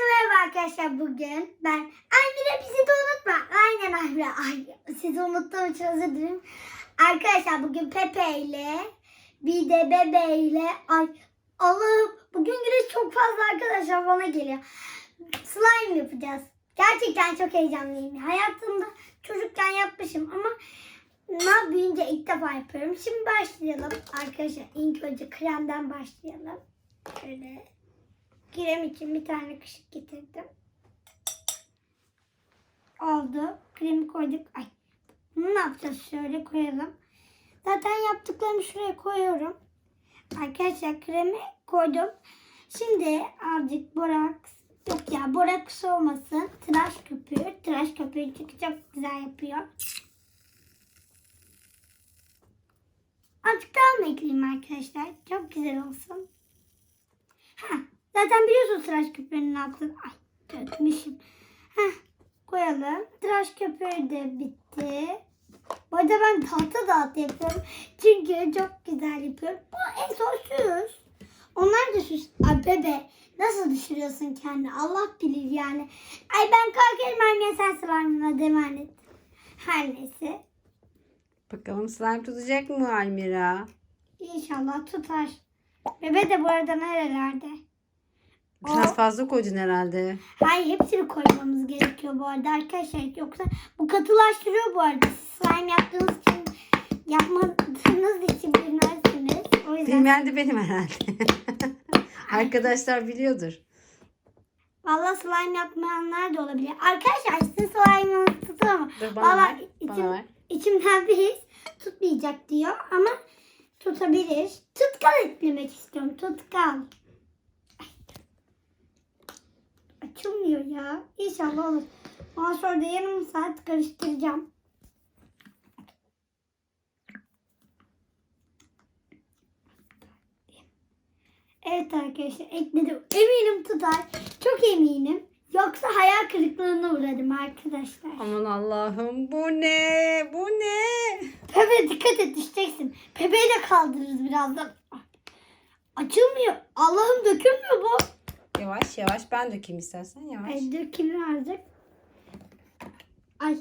merhaba arkadaşlar bugün ben Almira bizi de unutma. Aynen Almira. Ay, sizi unuttuğum için özür dilerim. Arkadaşlar bugün Pepe ile bir de Bebe ile ay Allah'ım bugün güneş çok fazla arkadaşlar bana geliyor. Slime yapacağız. Gerçekten çok heyecanlıyım. Hayatımda çocukken yapmışım ama ne büyüyünce ilk defa yapıyorum. Şimdi başlayalım. Arkadaşlar ilk önce kremden başlayalım. Şöyle krem için bir tane kaşık getirdim. Oldu. Kremi koyduk. Ay. Bunu ne yapacağız? Şöyle koyalım. Zaten yaptıklarımı şuraya koyuyorum. Arkadaşlar kremi koydum. Şimdi azıcık boraks yok ya boraks olmasın. Tıraş köpüğü. Tıraş köpüğü çünkü çok güzel yapıyor. Azıcık daha mı ekleyeyim arkadaşlar? Çok güzel olsun. Ha, zaten biliyorsunuz tıraş köpüğünün altını. Ay dökmüşüm. Heh, koyalım. Tıraş köpüğü de bitti. Bu arada ben tahta dağıtı yapıyorum. Çünkü çok güzel yapıyorum. Bu en son süs. Onlar da süs. Ay bebe nasıl düşürüyorsun kendini? Allah bilir yani. Ay ben kalkarım anne sen slime'ına devam et. Her neyse. Bakalım slime tutacak mı Almira? İnşallah tutar. Bebe de bu arada nerelerde? Biraz fazla koydun herhalde. Hayır hepsini koymamız gerekiyor bu arada arkadaşlar. Yoksa bu katılaştırıyor bu arada. Siz Slime yaptığınız için yapmadığınız için bilmezsiniz. O yüzden Bilmeyen de benim herhalde. Arkadaşlar biliyordur. valla slime yapmayanlar da olabilir. Arkadaşlar sizin slime'ınızı mu? Dur bana Valla ver. içim, Bana ver. içimden bir his tutmayacak diyor ama tutabilir. Tutkal eklemek istiyorum. Tutkal. Ay. Açılmıyor ya. İnşallah olur. Ondan sonra da yarım saat karıştıracağım. Evet arkadaşlar ekledim. Eminim tutar. Çok eminim. Yoksa hayal kırıklığına uğradım arkadaşlar. Aman Allah'ım bu ne? Bu ne? Pepe dikkat et düşeceksin. Pepe'yi de kaldırırız birazdan. Açılmıyor. Allah'ım dökülmüyor bu. Yavaş yavaş ben dökeyim istersen yavaş. Ay dökülüyor artık. Ay.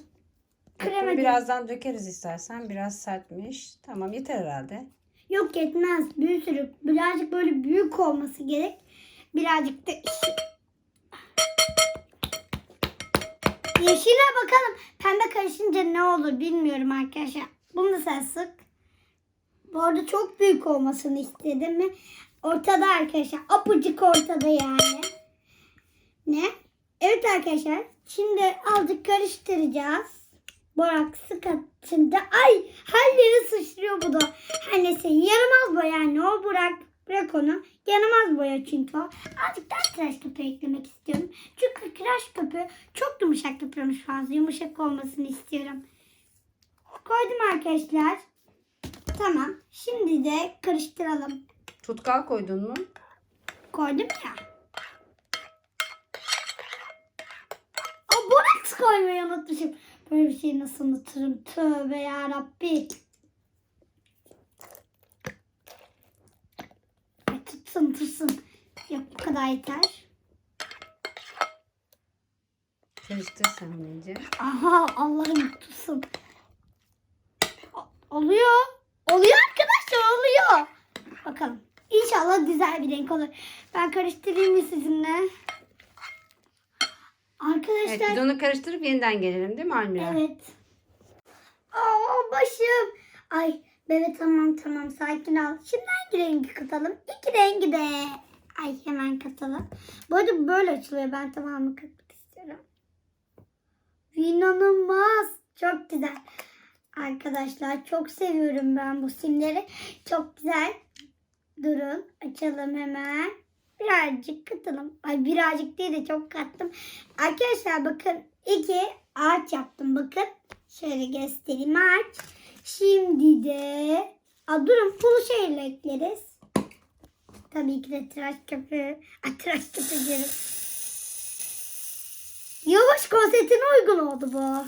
Krema birazdan dökeriz istersen. Biraz sertmiş. Tamam yeter herhalde. Yok yetmez. Bir sürü. Birazcık böyle büyük olması gerek. Birazcık da Yeşile bakalım. Pembe karışınca ne olur bilmiyorum arkadaşlar. Bunu da sen sık. Bu arada çok büyük olmasını istedim mi? Ortada arkadaşlar. Apıcık ortada yani. Ne? Evet arkadaşlar. Şimdi azıcık karıştıracağız. Boraksı katınca. Ay her yeri sıçrıyor bu da. Her neyse yaramaz boya yani o bırak. Bırak onu. Yaramaz boya çünkü o. Azıcık daha tıraş köpüğü eklemek istiyorum. Çünkü tıraş köpüğü çok yumuşak yapıyormuş fazla. Yumuşak olmasını istiyorum. Koydum arkadaşlar. Tamam. Şimdi de karıştıralım. Tutkal koydun mu? Koydum ya. Aa, boraks koymayı unutmuşum. Böyle bir şey nasıl unuturum? Tövbe yarabbi. Ay, tutsun tutsun. Yok bu kadar yeter. Karıştır sen iyice. Aha Allah'ım tutsun. O- Oluyor. Oluyor arkadaşlar oluyor. Bakalım. İnşallah güzel bir renk olur. Ben karıştırayım mı sizinle? Evet Arkadaşlar biz onu karıştırıp yeniden gelelim değil mi Almira? Evet. Aa başım. Ay bebe tamam tamam sakin ol. Şimdi hangi rengi katalım? İki rengi de. Ay hemen katalım. Bu arada böyle açılıyor. Ben tamamını katmak istiyorum. İnanılmaz. Çok güzel. Arkadaşlar çok seviyorum ben bu simleri. Çok güzel. Durun açalım hemen. Birazcık katalım. Ay birazcık değil de çok kattım. Arkadaşlar bakın iki ağaç yaptım bakın. Şöyle göstereyim ağaç. Şimdi de Aa, durun pul şeyle ekleriz. Tabii ki de tıraş köpüğü. Ay, tıraş köpüğü. Yavaş konseptine uygun oldu bu.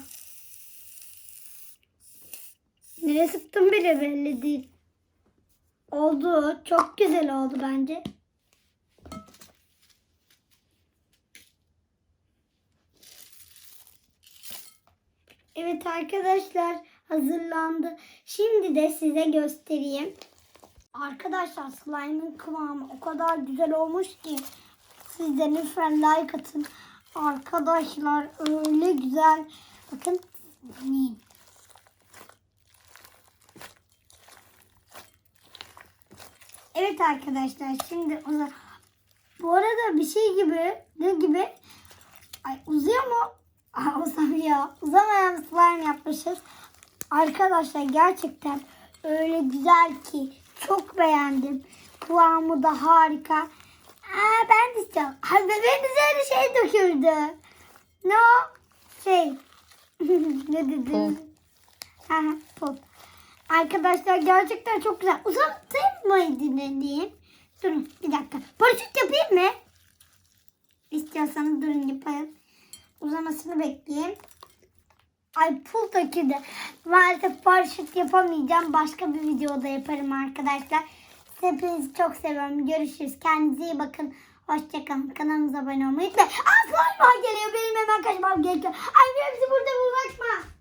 Nereye sıktım bile belli değil. Oldu. Çok güzel oldu bence. Evet arkadaşlar hazırlandı. Şimdi de size göstereyim. Arkadaşlar slime'ın kıvamı o kadar güzel olmuş ki siz de lütfen like atın. Arkadaşlar öyle güzel. Bakın. Evet arkadaşlar şimdi o zaman bu arada bir şey gibi ne gibi ay uzuyor mu? Aa, uzamıyor. Uzamayan slime yapmışız. Arkadaşlar gerçekten öyle güzel ki çok beğendim. Kıvamı da harika. Aa, ben de istiyorum. Ay bebeğin üzerine şey döküldü. Ne o? Şey. ne dedim? Ha, pul. Arkadaşlar gerçekten çok güzel. Uzatayım mı dinleyin? Durun bir dakika. Paraşüt yapayım mı? İstiyorsanız durun yapayım. Uzamasını bekleyeyim. Ay pul döküldü. Maalesef paraşüt yapamayacağım. Başka bir videoda yaparım arkadaşlar. Hepinizi çok seviyorum. Görüşürüz. Kendinize iyi bakın. Hoşçakalın. Kanalımıza abone olmayı unutmayın. Aa geliyor. Benim hemen kaçmam gerekiyor. Ay bizi burada bırakma.